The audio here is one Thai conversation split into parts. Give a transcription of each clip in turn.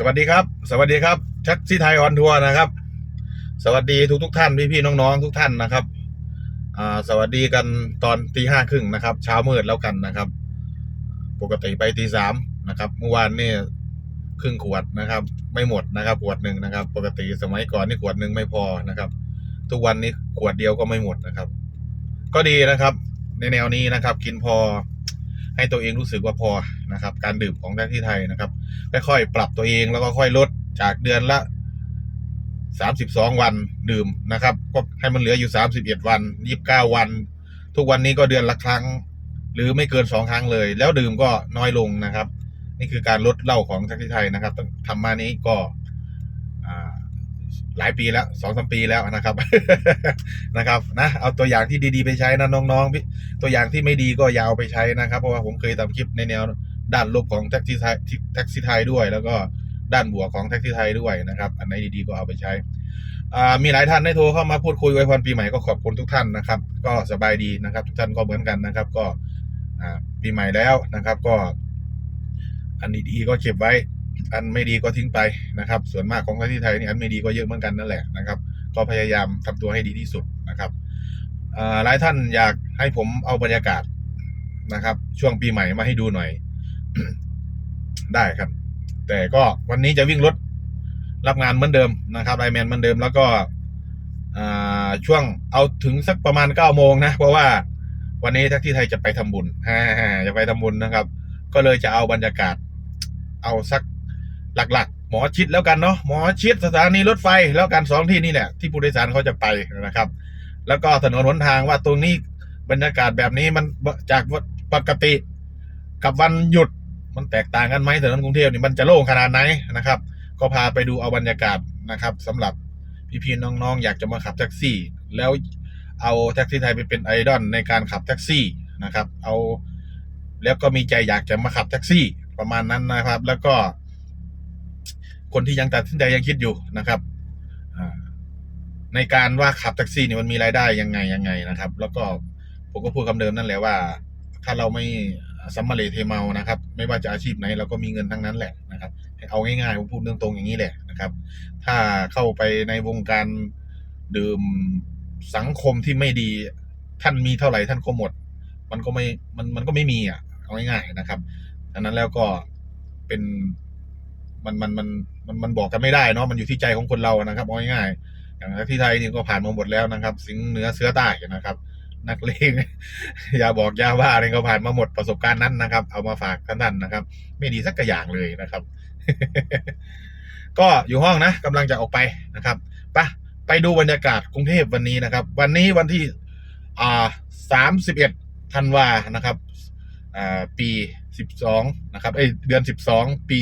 สวัสดีครับ สวัสดีครับ ชักซี่ไทยออนทัวร์นะครับ สวัสดีทุกทุกท่านพี่ๆน้องๆทุกท่านนะครับอ่าสวัสดีกันตอนตีห้าครึ่งนะครับ เช้ามืดแล้วกันนะครับ ปกติไปตีสามนะครับเมื่อวานนี่ครึ่งขวดนะครับ ไม่หมดนะครับ ขวดหนึ่งนะครับ ปกติสมัยก่อนนี่ขวดหนึ่งไม่พอนะครับ ทุกวันนี้ขวดเดียวก็ไม่หมดนะครับ ก็ดีนะครับ ในแนวนี้นะครับ กินพอ ให้ตัวเองรู้สึกว่าพอนะครับ การดื่มของแท็กซี่ไทยนะครับ ค่อยๆ ปรับตัวเองแล้วก็ค่อยลดจากเดือนละสามิบองวันดื่มนะครับ ก็ให้มันเหลืออยู่สามิบเอ็ดวันยี่บเก้าวัน ทุกวันนี้ก็เดือนละครั้ง หรือไม่เกินสองครั้งเลย แล้วดื่มก็น้อยลงนะครับ นี่คือการลดเหล้าของแท็กซี่ไทยนะครับทำมานี้ก็ หลายปีแล้วสองสามปีแล้วนะครับนะครับ นะ เอาตัวอย่างที่ดีๆไปใช้นะน้องๆพี่ตัวอย่างที่ไม่ดีก็อย่าเอาไปใช้นะครับเพราะว่าผมเคยทำคลิปในแนวด้านลบของแท็กซี่ไทยแท็กซี่ไทยด้วย แล้วก็ด้านบวกของแท็กซี่ไทยด้วยนะครับ อันไหนดีๆก็เอาไปใช้มีหลายท่านได้โทรเข้ามาพูดคุยไว้พรปีใหม่ก็ขอบคุณทุกท่านนะครับ ก็สบายดีนะครับ ทุกท่านก็เหมือนกันนะครับ ก็ปีใหม่แล้วนะครับ ก็ อันดีๆก็เก็บไว้ อันไม่ดีก็ทิ้งไปนะครับ ส่วนมากของแท็กซี่ไทยนี่อันไม่ดีก็เยอะเหมือนกันนั่นแหละนะครับ ก็พยายามทำตัวให้ดีที่สุดนะครับหลายท่านอยากให้ผมเอาบรรยากาศนะครับ ช่วงปีใหม่มาให้ดูหน่อย ได้ครับ แต่ก็วันนี้จะวิ่งรถรับงานเหมือนเดิมนะครับไอแมนเหมือนเดิมแล้วก็ช่วงเอาถึงสักประมาณเก้าโมงนะ เพราะว่าวันนี้ท็กซี่ไทยจะไปทำบุญจะไปทำบุญนะครับ ก็เลยจะเอาบรรยากาศ เอาสัก หลักๆ หมอชิดแล้วกันเนาะหมอชิดสถานีรถไฟแล้วกันสองที่นี่แหละที่ผู้โดยสารเขาจะไปนะครับ แล้วก็ถนนหนทางว่าตรงนี้บรรยากาศแบบนี้มันจากปกติ กับวันหยุดมันแตกต่างกันไหมถนนกรุงเทพนี่มันจะโล่งขนาดไหนนะครับ ก็พาไปดูเอาบรรยากาศนะครับสำหรับพี่ๆน้องๆ อยากจะมาขับแท็กซี่ แล้วเอาแท็กซี่ไทยไปเป็นไอดอลในการขับแท็กซี่นะครับ เอาแล้วก็มีใจอยากจะมาขับแท็กซี่ประมาณนั้นนะครับ แล้วก็ คนที่ยังตัดสินใจยังคิดอยู่นะครับในการว่าขับแท็กซี่เนี่ยมันมีรายได้ยังไงยังไงนะครับ แล้วก็ผมก็พูดคำเดิมนั่นแหละว่า ถ้าเราไม่สัมมาเลเทเมานะครับ ไม่ว่าจะอาชีพไหนเราก็มีเงินทั้งนั้นแหละนะครับเอาง่ายๆผมพูดเรื่องตรงอย่างนี้แหละนะครับ ถ้าเข้าไปในวงการดื่มสังคมที่ไม่ดี ท่านมีเท่าไหร่ท่านก็หมด มันก็ไม่มันมันก็ไม่มีอะเอาง่ายๆนะครับดังนั้นแล้วก็เป็น มันมันมันมันมันบอกกันไม่ได้เนาะมันอยู่ที่ใจของคนเรานะครับเอาง่ายๆอย่างที่ไทยนี่ก็ผ่านมาหมดแล้วนะครับ สิงเหนือเสื้อใต้นะครับ นักเลงอย่าบอกอย่าว่าเนี่ยก็ผ่านมาหมดประสบการณ์นั้นนะครับ เอามาฝากท่านๆนนะครับ ไม่ดีสักกระอย่างเลยนะครับ ก็อยู่ห้องนะกำลังจะออกไปนะครับไปไปดูบรรยากาศกรุงเทพวันนี้นะครับ วันนี้วันที่อ่าสามสิบเอ็ดธันวานะครับอ่าปีสิบสองนะครับเอ้ยเดือนสิบสองปี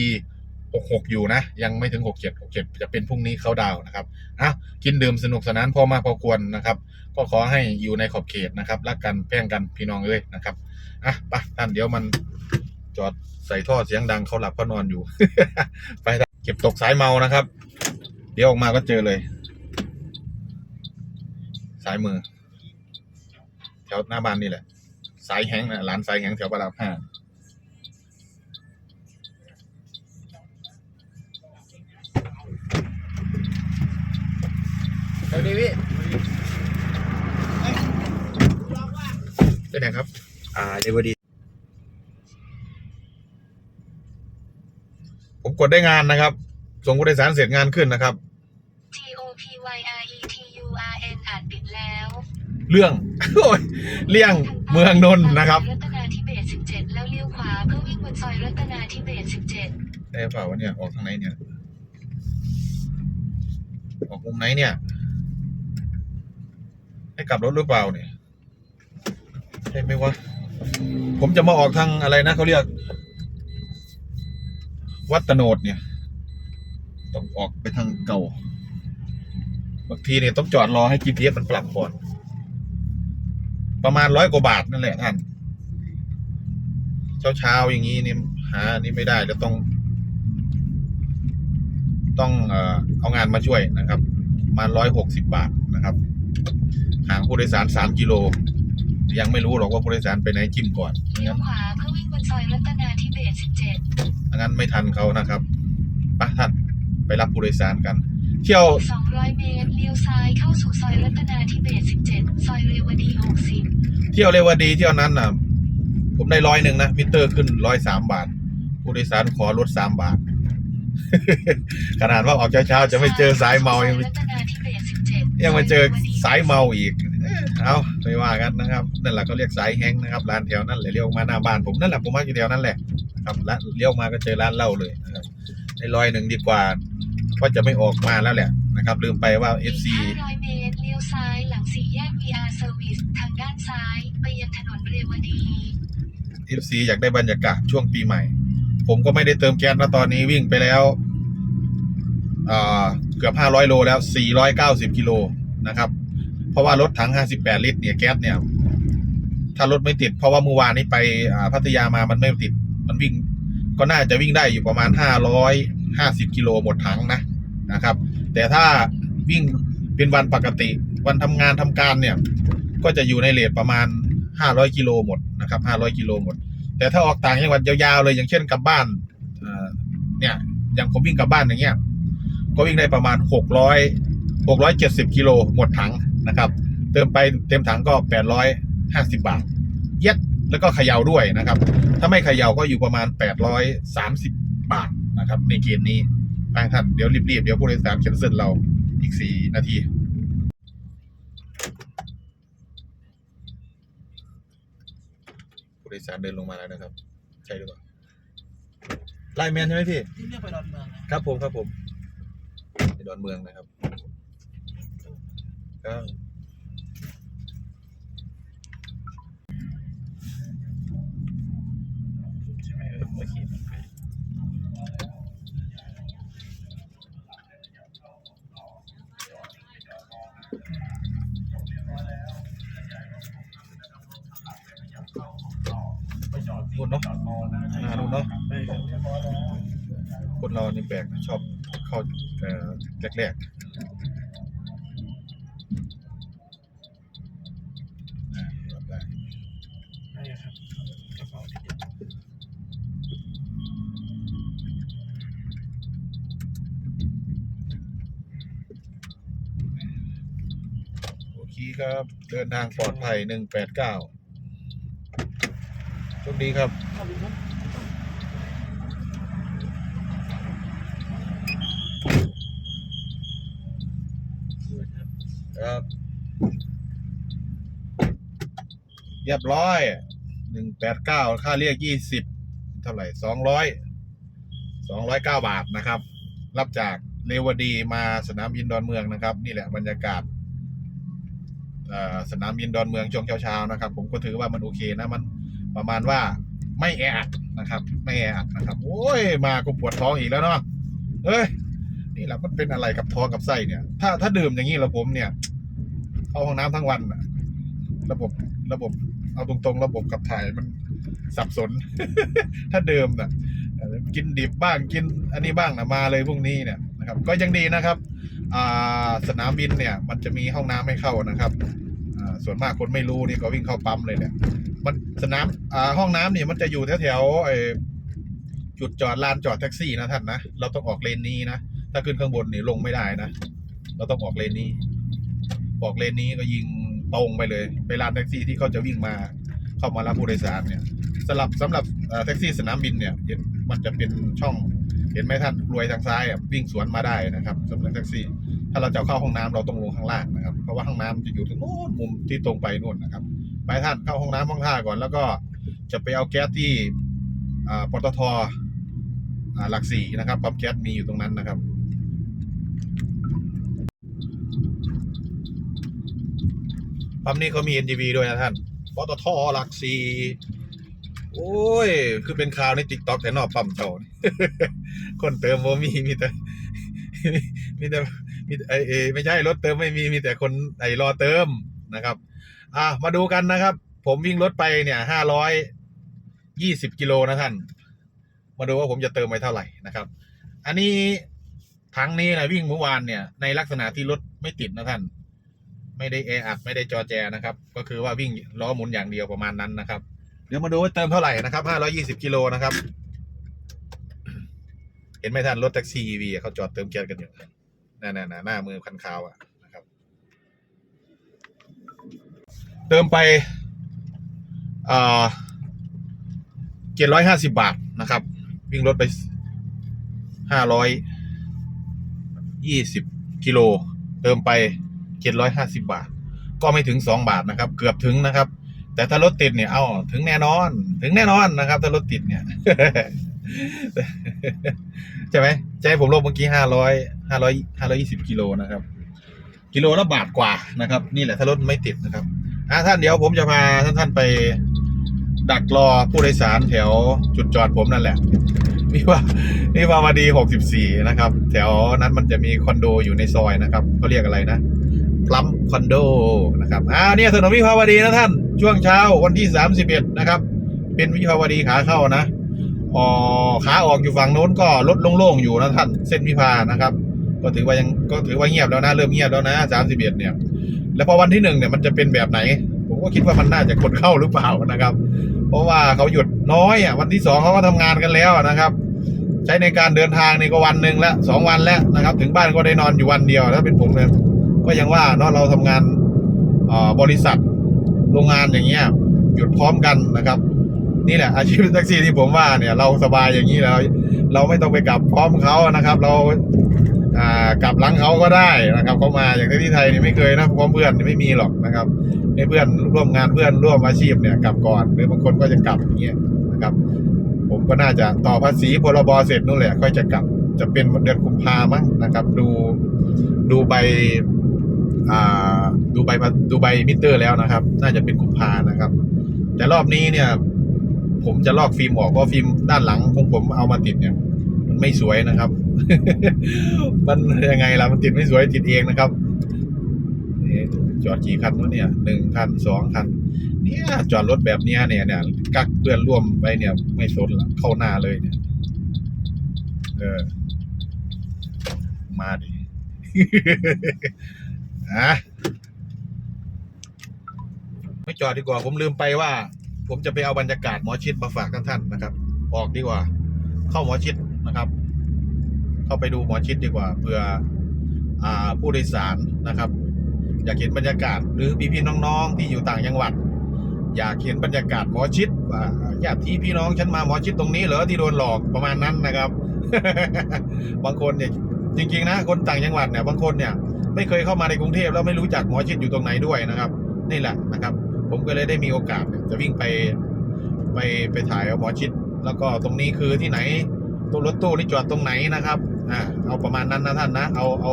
หกหกอยู่นะ ยังไม่ถึงหกเจ็ดหกเจ็ดจะเป็นพรุ่งนี้เขาดาวนะครับอะกินดื่มสนุกสนานพอมากพอควรนะครับ ก็ขอให้อยู่ในขอบเขตนะครับรักกันแพ่งกันพี่น้องเอ้ยนะครับอะไปท่านเดี๋ยวมันจอดใส่ท่อเสียงดังเขาหลับเขานอนอยู่ ไปเก็บตกสายเมานะครับ เดี๋ยวออกมาก็เจอเลย สายมือ แถวหน้าบ้านนี่แหละ สายแห้งนะร้านสายแห้งแถวพระรามห้า สวัสดีพี่เป็นไงครับ อ่าเดวดีผมกดได้งานนะครับ ส่งผู้โดยสารเสร็จงานขึ้นนะครับ T O P Y R E T U R N อ่านปิดแล้วเรื่องโอ้ยเลี่ยงเมืองนนท์นะครับรัตนาธิเบศ17แล้วเลี้ยวขวาเพื่อวิ่งบนซอยรัตนาธิเบศ17ได้เปล่าวะเนี่ยออกทางไหนเนี่ย ออกมุมไหนเนี่ย ให้กลับรถหรือเปล่าเนี่ยใช่ไหมวะ ผมจะมาออกทางอะไรนะเขาเรียก วัดตะโนดเนี่ย ต้องออกไปทางเก่า บางทีเนี่ยต้องจอดรอให้ GPS มันปรับก่อน ประมาณร้อยกว่าบาทนั่นแหละท่าน เช้าเช้าๆอย่างนี้เนี่ยหานนี้ไม่ได้แล้วต้อง ต้องเอ่อเอางานมาช่วยนะครับประมาร้อยหกสิบบาทนะครับ ห่างผู้โดยสารสามกิโล ยังไม่รู้หรอกว่าผู้โดยสารไปไหนจิ้มก่อนไม่เลี้ยวงั้นขวาเพื่อวิ่งบนซอยรัตนาธิเบศ17ไม่งั้นไม่ทันเขานะครับไปะท่านรับผู้โดยสารกัน เที่ยว200เมตรเลี้ยวซ้ายเข้าสู่ซอยรัตนาธิเบศร17ซอยเรวดี60เที่ยวเรวดีเที่ยวนั้นน่ะ ผมได้ร้อยหนึ่งนะมิเตอร์ขึ้นร้อยสามบาท ผู้โดยสารขอลดสามบาท ขนาดว่าออกเช้าๆจะไม่เจอสายเมายังซไม่อ ยรัตนาธิเบศร17ยังมาเจอสายเมาอีก เอาไม่ว่ากันนะครับ นั่นแหละเขาเรียกสายแฮงค์นะครับ ร้านแถวนั้นเลยเลี้ยวมาหน้าบ้านผมนั่นแหละผมมาอยู่แถวนั้นแหละครับแล้วเลี้ยวมาก็เจอร้านเหล้าเลยนะครับในร้อยหนึ่งดีกว่าเพราะจะไม่ออกมาแล้วแหละนะครับ ลืมไปว่าอีก FC 500เมตรเลี้ยวซ้ายหลังสี่แยก VR Service ทางด้านซ้ายไปยังถนนเรวดี FC อยากได้บรรยากาศช่วงปีใหม่ ผมก็ไม่ได้เติมแก๊สนะตอนนี้วิ่งไปแล้วอ่า เกือบ 500 โลแล้ว 490 กิโลนะครับ เพราะว่ารถถัง 58 ลิตรเนี่ยแก๊สเนี่ย ถ้ารถไม่ติด เพราะว่าเมื่อวานนี้ไปพัทยามามันไม่ติด มันวิ่ง ก็น่าจะวิ่งได้อยู่ประมาณ 550 กิโลหมดถังนะนะครับ แต่ถ้าวิ่งเป็นวันปกติ วันทำงานทำการเนี่ย ก็จะอยู่ในเลทประมาณ 500 กิโลหมดนะครับ 500 กิโลหมด แต่ถ้าออกต่างจังหวัดยาวๆเลยอย่างเช่นกลับบ้านเนี่ยอย่างผมวิ่งกลับบ้านอย่างเงี้ย ก็วิ่งได้ประมาณ 600 670กิโลหมดถังนะครับ เติมไปเต็มถังก็ 850 บาท เย็ดแล้วก็เขย่าด้วยนะครับ ถ้าไม่เขย่าก็อยู่ประมาณ 830 บาทนะครับ ในเกณฑ์นี้ทางท่านเดี๋ยวรีบๆ เดี๋ยวผู้โดยสารเขียนเส้นเราอีก 4 นาทีผู้โดยสารเดินลงมาแล้วนะครับ ใช่หรือเปล่าไลน์แมนใช่ไหมพี่ ที่เรียกไปดอนเมืองนะครับผมครับผม ในดอนเมืองนะครับก็ใช่ไหมเออโอเคนู่นเนาะนานู่นเนาะคนเรานี่แปลกชอบ เข้าเออแรกๆรับได้ได้ครับกระเป๋าที่โอเคครับ เดินทางปลอดภัยหนึ่งแปดเก้าโชคดีครับขอบคุณครับครับ เรียบร้อยหนึ่งแปดเก้าค่าเรียกยี่สิบเท่าไหร่สองร้อยสองร้อยเก้าบาทนะครับ รับจากเรวดีมาสนามบินดอนเมืองนะครับ นี่แหละบรรยากาศสนามบินดอนเมืองช่วงเช้าๆนะครับ ผมก็ถือว่ามันโอเคนะมันประมาณว่าไม่แออัดนะครับ ไม่แออัดนะครับโอ้ยมาก็ปวดท้องอีกแล้วเนาะเอ้ยนี่แหละมันเป็นอะไรกับท้องกับไส้เนี่ย ถ้าถ้าดื่มอย่างนี้ล้วผมเนี่ยเข้าห้องน้ำทั้งวันนะระบบระบบ เอาตรงๆ ระบบขับถ่ายมันสับสน ถ้าเดิมน่ะเอ่อกินดิบบ้างกินอันนี้บ้างนะมาเลยพรุ่งนี้เนี่ยนะครับก็ยังดีนะครับสนามบินเนี่ย มันจะมีห้องน้ำให้เข้านะครับส่วนมากคนไม่รู้นี่ก็วิ่งเข้าปั๊มเลยเนี่ยมันสนามห้องน้ำเนี่ยมันจะอยู่แถวๆจุดจอดลานจอดแท็กซี่นะท่านนะเราต้องออกเลนนี้นะถ้าขึ้นข้างบนนี่ลงไม่ได้นะเราต้องออกเลนนี้ ออกเลนนี้ก็ยิง ตรงไปเลย ไปลานแท็กซี่ที่เขาจะวิ่งมาเข้ามารับผู้โดยสารเนี่ยสำหรับสำหรับแท็กซี่สนามบินเนี่ยเห็นมันจะเป็นช่องเห็นไหมท่านรวยทางซ้ายวิ่งสวนมาได้นะครับสำหรับแท็กซี่ ถ้าเราจะเข้าห้องน้ำเราต้องลงข้างล่างนะครับ เพราะว่าห้องน้ำจะอยู่ตรงโน้นมุมที่ตรงไปนู่นนะครับ ไปท่านเข้าห้องน้ำห้องท่าก่อนแล้วก็จะไปเอาแก๊สที่ปตทหลักสี่นะครับปั๊มแก๊สมีอยู่ตรงนั้นนะครับ ปั๊มนี้เขามี NGV ด้วยนะท่านปตทหลักสี่โอ้ย คือเป็นข่าวในติ๊กต็อกแต่นอกปั๊มเจ้าคนเติมโมมีมีแต่มีแต่มีแต่ไอเอไม่ใช่รถเติมไม่มีมีแต่คนไอรอเติมนะครับ อะมาดูกันนะครับ ผมวิ่งรถไปเนี่ยห้าร้อยยี่สิบกิโลนะท่าน มาดูว่าผมจะเติมไปเท่าไหร่นะครับ อันนี้ถังนี้นะวิ่งเมื่อวานเนี่ยในลักษณะที่รถไม่ติดนะท่าน ไม่ได้แออัดไม่ได้จอแจนะครับ ก็คือว่าวิ่งล้อหมุนอย่างเดียวประมาณนั้นนะครับ เดี๋ยวมาดูว่าเติมเท่าไหร่นะครับ520กิโลนะครับ เห็นไหมท่านรถแท็กซี่ EV เขาจอดเติมแก๊สกันอยู่นั่นๆๆหน้ามือคันขาวอะนะครับ เติมไปอ่าเจ็ดร้อยห้าสิบาทนะครับ วิ่งรถไปห้าร้อยยี่สิบกิโล เติมไป เจ็ดร้อยห้าสิบาท ก็ไม่ถึงสองบาทนะครับ เกือบถึงนะครับ แต่ถ้ารถติดเนี่ยเอาถึงแน่นอน ถึงแน่นอนนะครับ ถ้ารถติดเนี่ยใช่ไหมใช่ผมลงเมื่อกี้ห้าร้อยห้าร้อยห้าร้อยี่สิบกิโลนะครับ กิโลละบาทกว่านะครับ นี่แหละถ้ารถไม่ติดนะครับอะท่านเดี๋ยวผมจะพาท่านท่านไป ดักรอผู้โดยสารแถวจุดจอดผมนั่นแหละนี่ว่านี่ว่าวาดีหกสิบสี่นะครับ แถวนั้นมันจะมีคอนโดอยู่ในซอยนะครับเขาเรียกอะไรนะ ลัมคอนโดนะครับอ่าเนี่ยถนนวิภาวดีนะท่าน ช่วงเช้าวันที่สามสิบเอ็ดนะครับ เป็นวิภาวดีขาเข้านะอ๋อขาออกอยู่ฝั่งโน้นก็รถโล่งๆอยู่นะท่าน เส้นวิภานะครับ ก็ถือว่ายังก็ถือว่าเงียบแล้วนะ เริ่มเงียบแล้วนะสามสิบเอ็ดเนี่ย แล้วพอวันที่หนึ่งเนี่ยมันจะเป็นแบบไหน ผมก็คิดว่ามันน่าจะคนเข้าหรือเปล่านะครับ เพราะว่าเขาหยุดน้อยอะวันที่สองเขาก็ทำงานกันแล้วนะครับใช้ในการเดินทางนี่ก็วันหนึ่งแล้วสองวันแล้วนะครับ ถึงบ้านก็ได้นอนอยู่วันเดียวถ้าเป็นผมเนี่ย ก็ยังว่าเนาะเราทำงานบริษัทโรงงานอย่างเงี้ยหยุดพร้อมกันนะครับ นี่แหละอาชีพแท็กซี่ที่ผมว่าเนี่ยเราสบายอย่างนี้แล้วเราไม่ต้องไปกลับพร้อมเขานะครับ เราอ่ากลับหลังเขาก็ได้นะครับเขามาอย่างที่ไทยนี่ไม่เคยนะพร้อมเพื่อนนี่ไม่มีหรอกนะครับในเพื่อนร่วมงานเพื่อนร่วมอาชีพเนี่ยกลับก่อน หรือบางคนก็จะกลับอย่างเงี้ยนะครับ ผมก็น่าจะต่อภาษีพรบเสร็จนู่นแหละค่อยจะกลับจะเป็นเดือนกุมภามั้งนะครับ ดูดูใบ ดูใบดูใบมิเตอร์แล้วนะครับ น่าจะเป็นกุมภานะครับ แต่รอบนี้เนี่ย ผมจะลอกฟิล์มออกเพราะฟิล์มด้านหลังของผมเอามาติดเนี่ย มันไม่สวยนะครับ มันยังไงล่ะมันติดไม่สวยติดเองนะครับจอดกี่คันวะเนี่ยหนึ่งคันสองคัน เนี่ยจอดรถแบบเนี้ยเนี่ยเนี่ยกักเพื่อนร่วมไปเนี่ย ไม่สนละเข้าหน้าเลยเนี่ยเออมาดิ อะไม่จอดดีกว่าผมลืมไปว่า ผมจะไปเอาบรรยากาศหมอชิดมาฝากท่านท่านนะครับ ออกดีกว่า เข้าหมอชิดนะครับ เข้าไปดูหมอชิดดีกว่าเพื่ออ่าผู้โดยสารนะครับ อยากเห็นบรรยากาศ หรือพี่พี่น้องๆที่อยู่ต่างจังหวัด อยากเห็นบรรยากาศหมอชิดว่าญาติพี่น้องฉันมาหมอชิดตรงนี้เหรอที่โดนหลอกประมาณนั้นนะครับ บางคนเนี่ยจริงๆนะคนต่างจังหวัดเนี่ยบางคนเนี่ย ไม่เคยเข้ามาในกรุงเทพแล้วไม่รู้จักหมอชิดอยู่ตรงไหนด้วยนะครับ นี่แหละนะครับ ผมก็เลยได้มีโอกาสเนี่ยจะวิ่งไปไปไปถ่ายเอาหมอชิด แล้วก็ตรงนี้คือที่ไหนตัวรถตู้นี่จอดตรงไหนนะครับอ่าเอาประมาณนั้นนะท่านนะเอาเอา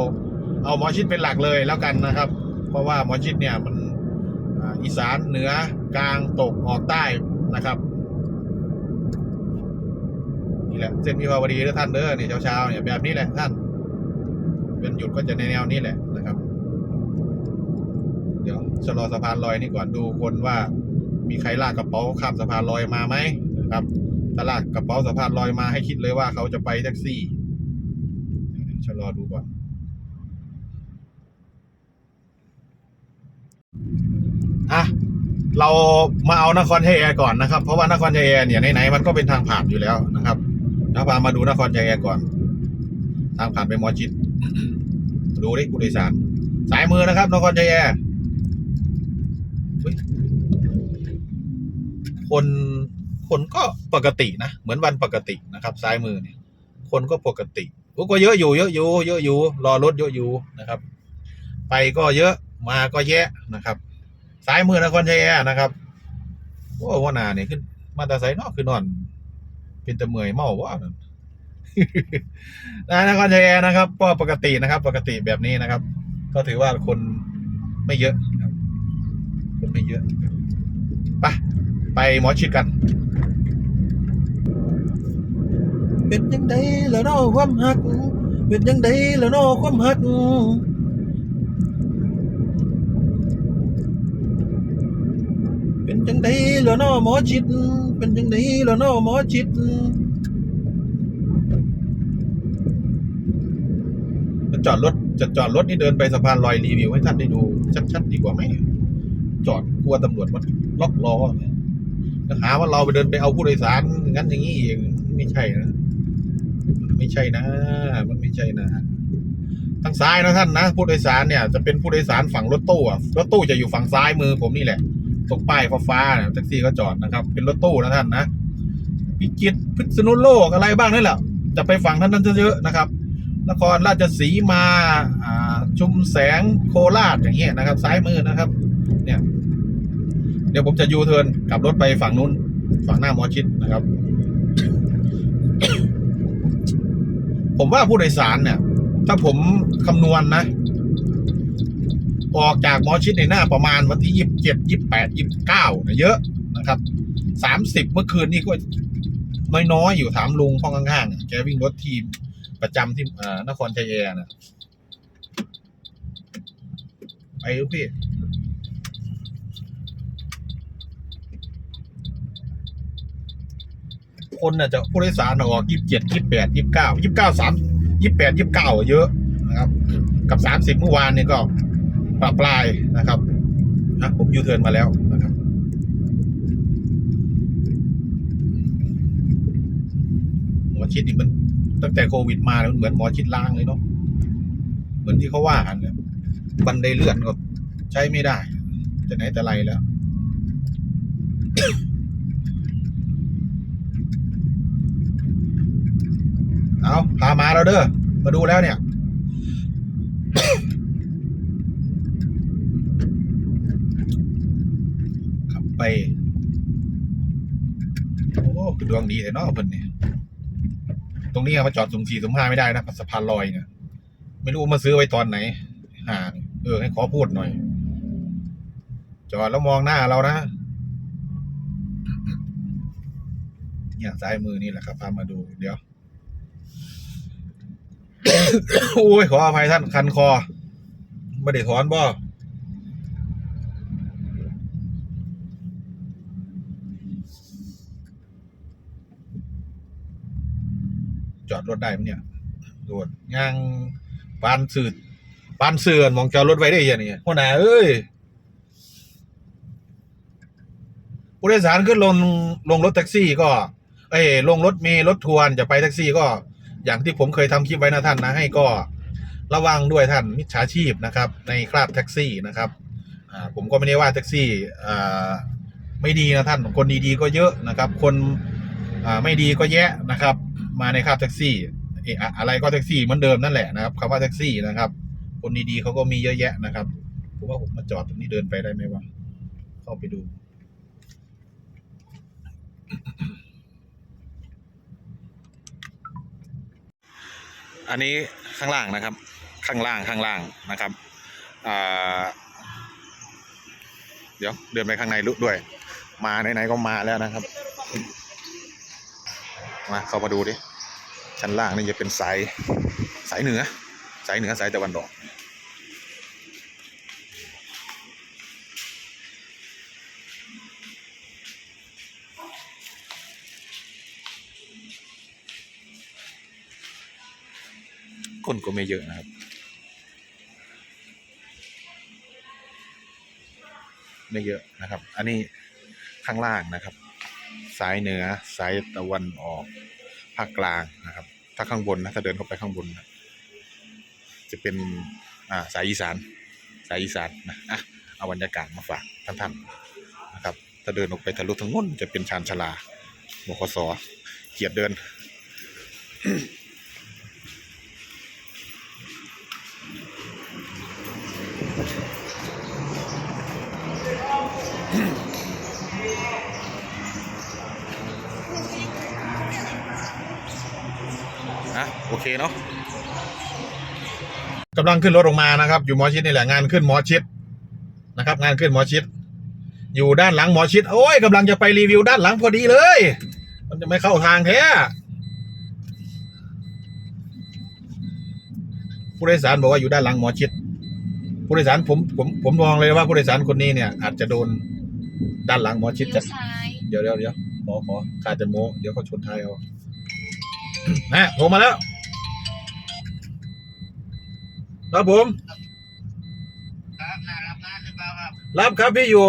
เอาหมอชิดเป็นหลักเลยแล้วกันนะครับ เพราะว่าหมอชิดเนี่ยมันอีสานเหนือกลางตกออกใต้นะครับนี่แหละเส้นวิภาวดีเด้อท่านเด้อเนี่ยเช้าๆเนี่ยแบบนี้แหละท่าน เป็นหยุดก็จะในแนวนี้แหละนะครับ เดี๋ยวชะลอสะพานลอยนี่ก่อนดูคนว่า มีใครลากกระเป๋าข้ามสะพานลอยมาไหมนะครับถ้าลากกระเป๋าสะพานลอยมาให้คิดเลยว่าเขาจะไปแท็กซี่ชะลอดูก่อนอะเรามาเอานครชัยแอร์ก่อนนะครับ เพราะว่านครชัยแอร์เนี่ยไหนๆมันก็เป็นทางผ่านอยู่แล้วนะครับแล้วพามาดูนครชัยแอร์ก่อน ทางผ่านไปมอชิด ดูดิผู้โดยสาร สายมือนะครับนครชัยแอร์คนคนก็ปกตินะ เหมือนวันปกตินะครับซ้ายมือเนี่ย คนก็ปกติโอ้ก็เยอะอยู่เยอะอยู่เยอะอยู่รอรถเยอะอยู่นะครับ ไปก็เยอะมาก็แยะนะครับซ้ายมือนครชัยแอร์นะครับโอ้ว่าหนาเนี่ยขึ้นมาตาไซนอกคือนอน เป็นตะเมอยเมาว่า นั่นนะนครชัยแอร์นะครับก็ปกตินะครับ ปกติแบบนี้นะครับ ก็ถือว่าคนไม่เยอะคนไม่เยอะไปไปหมอชิดกัน เป็นยังไงแล่ะเนาะความหัก เป็นยังไงแล่ะเนาะความหักเป็นจังไดล่ะเนาะหมอชิด เป็นจังไดล่ะเนาะหมอชิด จอดรถจะจอดรถนี่เดินไปสะพานลอยรีวิวให้ท่านได้ดู ชัดๆดีกว่าไหมจอดกลัวตำรวจมันล็อกล้อจะหาว่าเราไปเดินไปเอาผู้โดยสารงั้นอย่างนี้อีกไม่ใช่นะไม่ใช่นะ มันไม่ใช่นะทางซ้ายนะท่านนะผู้โดยสารเนี่ยจะเป็นผู้โดยสารฝั่งรถตู้อะรถตู้จะอยู่ฝั่งซ้ายมือผมนี่แหละตรงป้ายฟ้าๆนี่ยแท็กซี่ก็จอดนะครับ เป็นรถตู้นะท่านนะพิจิตรพิษณุโลกอะไรบ้างนั่นแหละจะไปฝั่งท่านนั้นเยอะๆนะครับ นครราชสีมาชุมแสงโคราชอย่างเงี้ยนะครับ ซ้ายมือนะครับ เนี่ย เดี๋ยวผมจะยูเทิร์นกลับรถไปฝั่งนู้น ฝั่งหน้ามอชิดนะครับ ผมว่าผู้โดยสารเนี่ย ถ้าผมคำนวณนะออกจากมอชิดในหน้าประมาณวันที่ยี่สิบเจ็ดยี่สิบแปดยี่สิบเก้านะเยอะนะครับสามสิบเมื่อคืนนี้ก็น้อยๆอยู่ถามลุงห้องข้างๆแกวิ่งรถทีม ประจำที่เอ่อนครชัยแอร์นะไปลูกพี่คนน่ะจะผู้โดยสารออกยี่สิบเจ็ดยี่สิบแปดยี่สิบเก้ายี่สิบเก้าสามยี่สิบแปดยี่สิบเก้าเยอะนะครับ กับสามสิบเมื่อวานเนี่ยก็ปรับปลายนะครับนะผมยูเทิร์นมาแล้วนะครับหมอชิดนี่มัน ตั้งแต่โควิดมาแล้วมันเหมือนหมอชิดล้างเลยเนาะเหมือนที่เขาว่ากันเนี่ยบันไดเลื่อนก็ใช้ไม่ได้ จะไหนแต่ไรแล้วเอาพามาแล้วเด้อมาดูแล้วเนี่ยขับไป โอ้คือดวงดีแต่เนาะเพิ่นเนี่ย ตรงนี้มาจอดสุ่มสี่สุ่มห้าไม่ได้นะสะพานลอยเนี่ยไม่รู้มาซื้อไว้ตอนไหนหาเนี่ยเออให้ขอพูดหน่อย จอดแล้วมองหน้าเรานะเนี่ยซ้ายมือนี่แหละครับพามาดู เดี๋ยวโอ้ยขออภัยท่านคันคอไม่ได้ถอนบ่ จอดรถได้ไหมเนี่ยโดดย่างปานสื่อปานเสื่อนมองจอดรถไว้ได้ยังนี่หัวหน้าเอ้ยผู้โดยสารขึ้นลงลงรถแท็กซี่ก็ เอ้ยลงรถเมล์รถทัวร์จะไปแท็กซี่ก็ อย่างที่ผมเคยทำคลิปไว้นะท่านนะให้ก็ระวังด้วยท่านมิจฉาชีพนะครับ ในคราบแท็กซี่นะครับผมก็ไม่ได้ว่าแท็กซี่ไม่ดีนะท่านคนดีๆก็เยอะนะครับ คนไม่ดีก็แยะนะครับ มาในคาบแท็กซี่เอะอะอะไรก็แท็กซี่เหมือนเดิมนั่นแหละนะครับคำว่าแท็กซี่นะครับ คนดีๆเขาก็มีเยอะแยะนะครับผมว่าผมมาจอดตรงนี้เดินไปได้ไหมวะเข้าไปดูอันนี้ข้างล่างนะครับ ข้างล่างข้างล่างนะครับเดี๋ยวเดินไปข้างในลุกด้วย มาไหนๆก็มาแล้วนะครับ มาเข้ามาดูดิ ชั้นล่างนี่จะเป็นสายสายเหนือ สายเหนือสายตะวันออก คนก็ไม่เยอะนะครับ ไม่เยอะนะครับ อันนี้ข้างล่างนะครับ สายเหนือสายตะวันออกภาคกลางนะครับ ถ้าข้างบนนะถ้าเดินเข้าไปข้างบนนะจะเป็นอ่าสายอีสาน สายอีสานนะอะเอาบรรยากาศมาฝากท่านๆนะครับถ้าเดินออกไปทะลุทางโน้นจะเป็นชานชาลาบคสเกียรติเดิน เคเนาะกำลังขึ้นรถออกมานะครับ อยู่หมอชิดนี่แหละงานขึ้นหมอชิดนะครับ งานขึ้นหมอชิด อยู่ด้านหลังหมอชิดโอ้ยกำลังจะไปรีวิวด้านหลังพอดีเลย มันจะไม่เข้าทางแท้ผู้โดยสารบอกว่าอยู่ด้านหลังหมอชิดผู้โดยสารผมผมผมมองเลยว่าผู้โดยสารคนนี้เนี่ย อาจจะโดนด้านหลังหมอชิดเลี้จะยวซ้ายเดี๋ยวเดี๋ยวเดี๋ยวขอขอขาดจะโมเดี๋ยวเขาชนท้ายเอานะโทรมาแล้ว ครับผม ครับรับนหรือปล่าครับรับครับพี่อยู่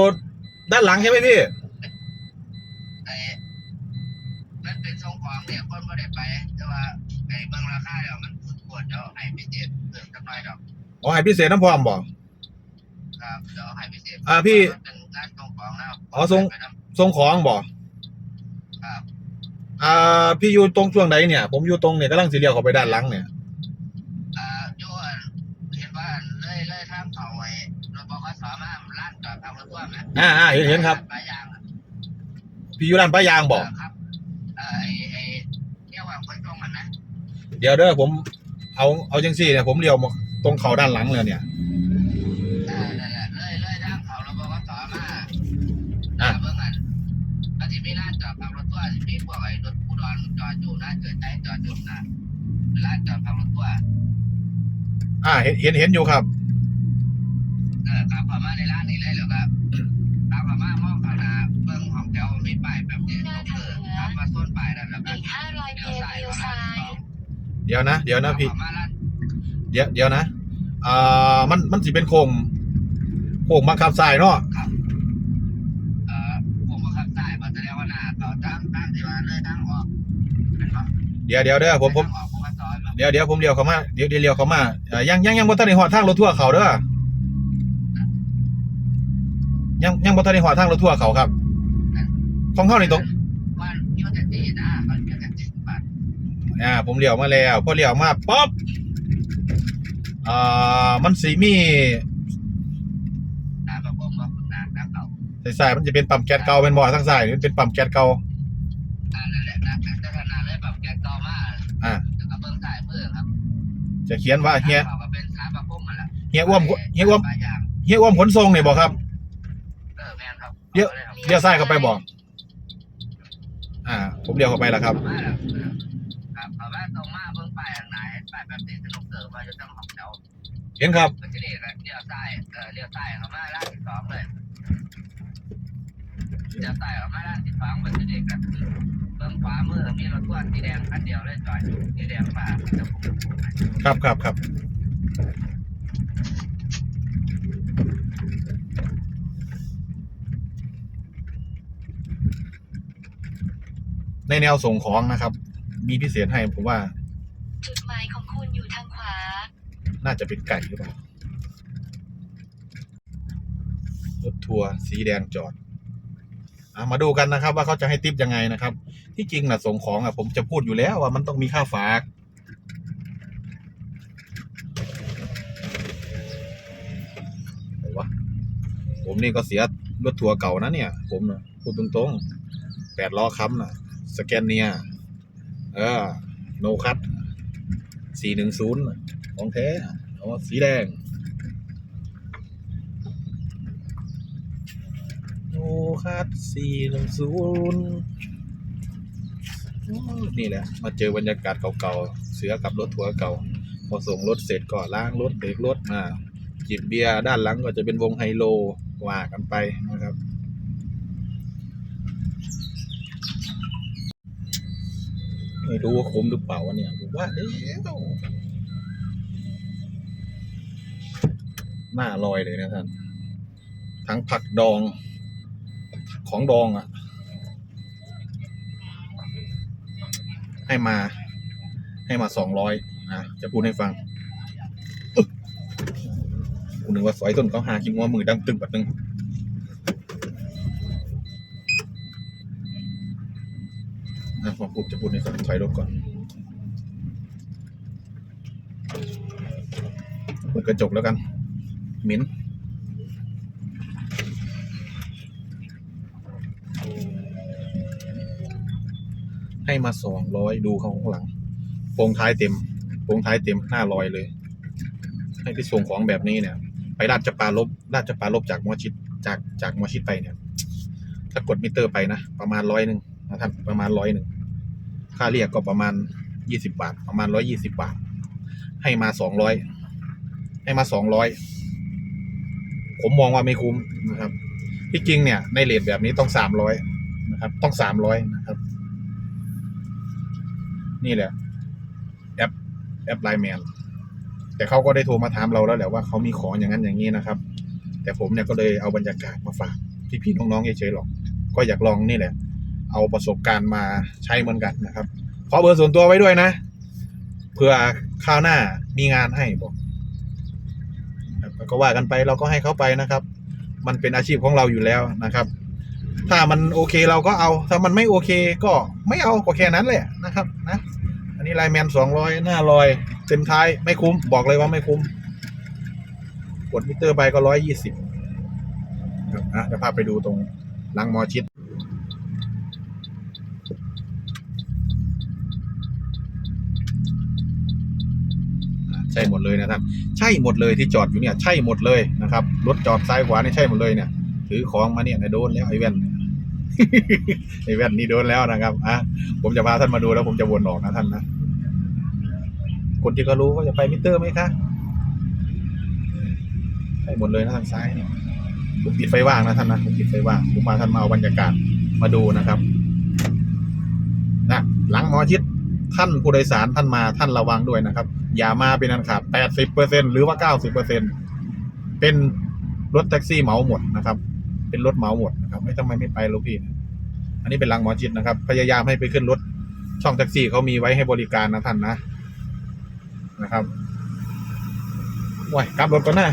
ด้านหลังใช่ไหมพี่ ไอ้มันเป็นทรงของเนี่ยคนไม่ได้ไป แต่ว่าไอ้เบิ่งราคาแล้วมันพูดปวดเดี๋ยวให้พิเศษเพิ่มจักหน่ดอกอ๋อให้พิเศษน้ำพร้อมบอก ครับเดี๋ยวให้พิเศษอ่าพี่เป็นงานทรงของแล้วอ๋อทรง ไปส่งของบอกอ่า พี่อยู่ตรงช่วงใดเนี่ย ผมอยู่ตรงเนี่ยกำลังสีเลียวเข้าไปด้านหลังเนี่ย อดทางรถพ่วงนะอ่าอ่าเห็นเห็นครับ ปลายางอะพี่อยู่ร้านป้ายางบ่ครับเอ่อไอ้ไอ้เที่ยวว่าคนตรงมันนะเดี๋ยวเด้อผมเอาเอาจังซี่เนี่ยผมเลี้ยวมาตรงเขาด้านหลังเลยเนี่ย เออนั่นแหละเลยเลยทางเขารถบขสมาอะเบิ่งอันแล้วที่มีร้านจอดทางรถพ่วงที่มีพวกไอ้รถอุดรจอดอยู่นะเกิดใจจอดอยู่นะร้านจอดทางรถพ่วงอ่าเห็นเห็นเห็นอยู่ครับ เดี๋ยวนะ เดี๋ยวนะพี่เข้ามาร้านเดี๋ยวเดี๋ยวนะอ่ามันมันสิเป็นโค้งโค้งบังคับซ้ายเนาะเอ่อผมบังคับซ้ายบ่แสดงว่าหน้าต่อทางทางที่ว่าเลยทางออกเป็นบ่เดี๋ยวเดี๋ยวเด้อผมผมทางออกผมก็ซอยบ่เดี๋ยวเดี๋ยวผมเลี้ยวเข้ามาเดี๋ยวเดี๋ยวเลี้ยวเข้ามาเอ่อยังยังยังบ่ทันได้ฮอดทางรถทั่วร์เขาเด้อยังยังบ่ทันได้ฮอดทางรถทั่วร์เขาครับ ของเขานี่ตรง ว่าอยู่แต่ที่นะมันอยู่แต่ที่บ้าน อ่าผมเลี้ยวมาแล้วพอเลี้ยวมาป๊อบอ่ามันสีมีตามมาผมว่าคุณนาครับเขาสายๆมันจะเป็นปั๊มแก๊สเก่าเป็นบ่อทางซ้ายนี่เป็นปั๊มแก๊สเก่าอ่านั่นแหละนะแต่ขนาดเลยแบบแกต่อมาอ่าแล้วก็เบิ่งซ้ายมือครับ จะเขียนว่าเฮียเขาก็เป็นสามประพุ่มมันแหละเฮียอ้วมเฮียอ้วมปลายยางเฮียอ้วมขนส่งนี่บ่ครับเออแม่นครับเดี๋ยวเลี้ยวซ้ายเข้าไปบ่อ่า ผมเลี้ยวเข้าไปแล้วครับมาแล้วครับ เห็นครับมันจะเรียกอะไรเลี้ยวซ้ายเออเลี้ยวซ้ายเข้ามาร้านที่สองเลยเลี้ยวซ้ายเข้ามาร้านที่สองมันจะเรียกกันเบื้องขวามือมีรถพ่วงสีแดงคันเดียวเลยจอดอยู่สีแดงมาเดี๋ยวผมจะพูดให้ครับครับครับในแนวส่งของนะครับ มีพิเศษให้ผมว่า จุดหมายของคุณอยู่ทางขวา น่าจะเป็นไก่หรือเปล่ารถทัวร์สีแดงจอดอมาดูกันนะครับ ว่าเขาจะให้ติปยังไงนะครับ ที่จริงนะส่งของอะผมจะพูดอยู่แล้วว่ามันต้องมีค่าฝากไหนวะผมนี่ก็เสียรถทัวร์เก่านะเนี่ย ผมนะพูดตรงๆแปดล้อค้ำนะสแกนเนีย เออ โนคัตสี่หนึ่งศูนย์ ของแท้เอาสีแดงโนคัตสี่หนึ่งศูนย์นี่แหละ มาเจอบรรยากาศเก่าๆ เสือกับรถทัวร์เก่า พอส่งรถเสร็จก็ล้างรถเบรกรถมาจิบเบียร์ด้านหลังก็จะเป็นวงไฮโลว่ากันไปนะครับไม่รู้ว่าคุ้มหรือเปล่าเนี่ยผมว่าเอ๊ะ หน้าลอยเลยนะท่านทั้งผักดอง ของดองอะ ให้มา ให้มาสองร้อยอะจะพูดให้ฟังอึ๊ะกูนึกว่าสอยต้นเขาหากินงัวมือดังตึงแบบนึงนะผมพูดจะพูดในถอยรถก่อนเปิดกระจกแล้วกัน เหม็นให้มาสองร้อยดูเขาข้างหลังโปรงท้ายเต็มโปรงท้ายเต็มห้าร้อยเลย ให้ไปส่งของแบบนี้เนี่ย ไปราชปาลบราชปาลบจากมอชิดจากจากมอชิดไปเนี่ย ถ้ากดมิเตอร์ไปนะ ประมาณร้อยหนึ่งนะครับประมาณร้อยหนึ่งค่าเรียกก็ประมาณยี่สิบาท ประมาณร้อยี่สิบาท ให้มาสองร้อยให้มาสองร้อย ผมมองว่าไม่คุ้มนะครับ ที่จริงเนี่ยในเลทแบบนี้ต้องสามร้อยนะครับ ต้องสามร้อยนะครับ นี่แหละ แอปแอปไลน์แมนแต่เขาก็ได้โทรมาถามเราแล้วแหละว่าเขามีของอย่างนั้นอย่างนี้นะครับ แต่ผมเนี่ยก็เลยเอาบรรยากาศมาฝากพี่ๆน้องๆเฉยๆหรอก ก็อยากลองนี่แหละ เอาประสบการณ์มาใช้เหมือนกันนะครับขอเบอร์ส่วนตัวไว้ด้วยนะเพื่อคราวหน้ามีงานให้บอก ก็ว่ากันไปเราก็ให้เขาไปนะครับ มันเป็นอาชีพของเราอยู่แล้วนะครับ ถ้ามันโอเคเราก็เอา ถ้ามันไม่โอเคก็ไม่เอาก็แค่นั้นแหละนะครับนะอันนี้ไลแมนสองร้อยหน้าลอยเต็มท้ายไม่คุ้มบอกเลยว่าไม่คุ้มกดมิเตอร์ไปก็ร้อยยี่สิบนะเดี๋ยวพาไปดูตรงลังมอชิด ใช่หมดเลยนะท่านใช่หมดเลยที่จอดอยู่เนี่ยใช่หมดเลยนะครับรถจอดซ้ายขวานี่ใช่หมดเลยเนี่ยถือของมาเนี่ยโดนแล้วไอ้แว่นไอ้แว่นนี่โดนแล้วนะครับอะผมจะพาท่านมาดูแล้วผมจะวนออกนะท่านนะคนที่เขารู้ว่าจะไปมิเตอร์ไหมคะใช่หมดเลยนะทางซ้ายเนี่ยผมติดไฟว่างนะท่านนะผมติดไฟว่างผมมาท่านมาเอาบรรยากาศมาดูนะครับนะหลังมอชิด ท่านผู้โดยสารท่านมาท่านระวังด้วยนะครับ อย่ามาเป็นอันขาดแปดสิบเปอร์เซ็นหรือว่าเก้าสิบเปอร์เซ็นเป็นรถแท็กซี่เหมาหมดนะครับ เป็นรถเหมาหมดนะครับไม่ทำไมไม่ไปลูกพี่ อันนี้เป็นลังหมอจิตนะครับ พยายามให้ไปขึ้นรถช่องแท็กซี่เขามีไว้ให้บริการนะท่านนะนะครับว้ยกลับรถก่อนนะ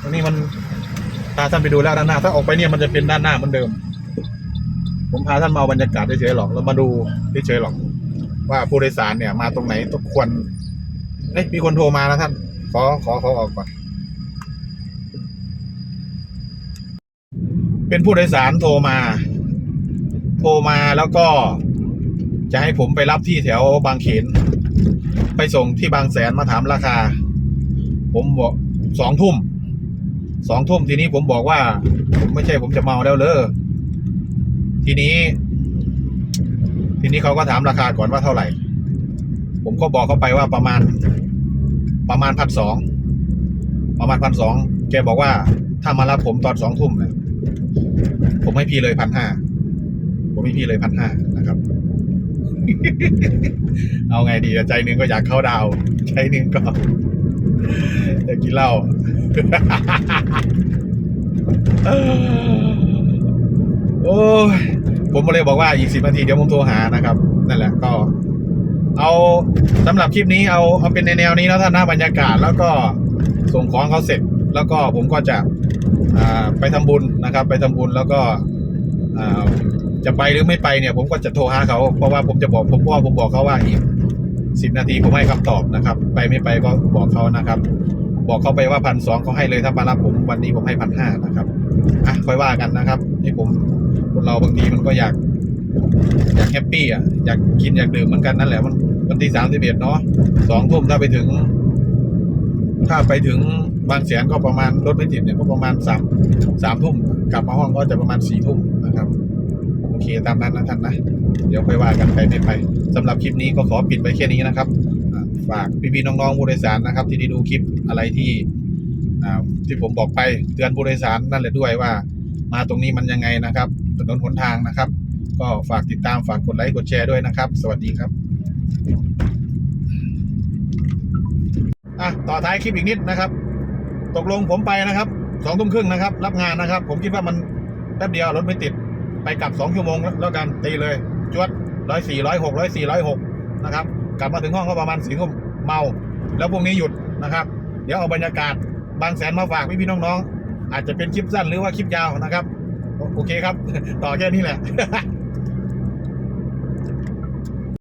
ตรงนี้มันพาท่านไปดูแล้วด้านหน้า ถ้าออกไปเนี่ยมันจะเป็นด้านหน้าเหมือนเดิม ผมพาท่านมาเอาบรรยากาศเฉยๆหรอกแล้วมาดูเฉยๆหรอก ว่าผู้โดยสารเนี่ยมาตรงไหนต้องควรเอ้ยมีคนโทรมาแล้วท่าน ขอขอขอออกก่อน เป็นผู้โดยสารโทรมา โทรมาแล้วก็ จะให้ผมไปรับที่แถวบางเขน ไปส่งที่บางแสนมาถามราคา ผมบอกสองทุ่ม สองทุ่มทีนี้ผมบอกว่า ไม่ใช่ผมจะเมาแล้วเลยทีนี้ ทีนี้เขาก็ถามราคาก่อนว่าเท่าไหร่ ผมก็บอกเขาไปว่าประมาณ ประมาณพันสองประมาณพันสองแกบอกว่าถ้ามารับผมตอนสองทุ่มนี่ยผมให้พี่เลยพันห้าผมให้พี่เลยพันห้านะครับ เอาไงดีใจหนึ่งก็อยากเข้าดาวใจหนึ่งก็อยากกินเหล้าโอ้ย ผมก็เลยบอกว่าอีกสิบนาทีเดี๋ยวผมโทรหานะครับ นั่นแหละก็ เอาสำหรับคลิปนี้เอาเอาเป็นในแนวนี้แล้วท่านหน้าบรรยากาศแล้วก็ส่งของเขาเสร็จ แล้วก็ผมก็จะไปทำบุญนะครับ ไปทำบุญแล้วก็จะไปหรือไม่ไปเนี่ยผมก็จะโทรหาเขา เพราะว่าผมจะบอกผมว่าผมบอกเขาว่าอีกสิบนาทีผมให้คำตอบนะครับ ไปไม่ไปก็บอกเขานะครับ บอกเขาไปว่าพันสองเขาให้เลยถ้ามารับผมวันนี้ผมให้พันห้านะครับอะค่อยว่ากันนะครับนี่ผมคนเราบางทีมันก็อยากอยากแฮปปี้อะอยากกินอยากดื่มเหมือนกันนั่นแหละมันวันที่สามสิบเอ็ดเนาะสองทุ่มถ้าไปถึง ถ้าไปถึงบางแสนก็ประมาณรถไม่ติดเนี่ยก็ประมาณสามสามทุ่มกลับมาห้องก็จะประมาณสี่ทุ่มนะครับโอเคตามนั้นนะท่านนะ เดี๋ยวค่อยว่ากันไปไม่ไปสำหรับคลิปนี้ก็ขอปิดไปแค่นี้นะครับ ฝากพี่ๆน้องๆผู้โดยสารนะครับ ที่ได้ดูคลิปอะไรที่ที่ผมบอกไปเตือนผู้โดยสารนั่นแหละด้วยว่า มาตรงนี้มันยังไงนะครับถนนหนทางนะครับ ก็ฝากติดตามฝากกดไลค์กดแชร์ด้วยนะครับ สวัสดีครับอะต่อท้ายคลิปอีกนิดนะครับ ตกลงผมไปนะครับสองทุ่มครึ่งนะครับ รับงานนะครับ ผมคิดว่ามันแป๊บเดียวรถไม่ติดไปกลับสองชั่วโมงแล้วกันตีเลยจวดร้อยสี่ร้อยหกร้อยสี่ร้อยหกนะครับ กลับมาถึงห้องก็ประมาณสี่ทุ่มเมา แล้วพรุ่งนี้หยุดนะครับ เดี๋ยวเอาบรรยากาศบางแสนมาฝากพี่พี่น้องๆอาจจะเป็นคลิปสั้นหรือว่าคลิปยาวนะครับ โอเคครับ ต่อแค่นี้แหละ